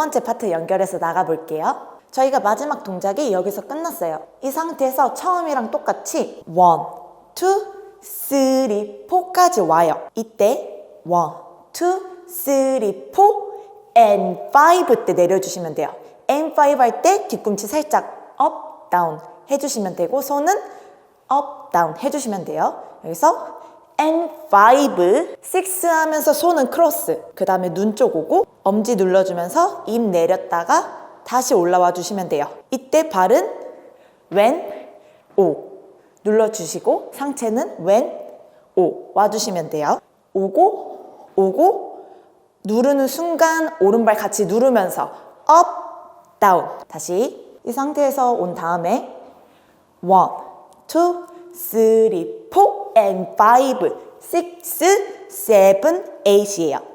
두 번째 파트 연결해서 나가볼게요. 저희가 마지막 동작이 여기서 끝났어요. 이 상태에서 처음이랑 똑같이 원, 투, 쓰리, 포까지 와요. 이때 원, 투, 쓰리, 포, and five 때 내려주시면 돼요. and five 할때 뒤꿈치 살짝 up, down 해주시면 되고 손은 up, down 해주시면 돼요. 여기서 and five, six 하면서 손은 크로스. 그 다음에 눈 쪽 오고 엄지 눌러주면서 입 내렸다가 다시 올라와 주시면 돼요. 이때 발은 when, o 눌러주시고 상체는 when, o 와주시면 돼요. 오고 오고 누르는 순간 오른발 같이 누르면서 up, down 다시 이 상태에서 온 다음에 one, two, three, four, and five, six, seven, eight이에요.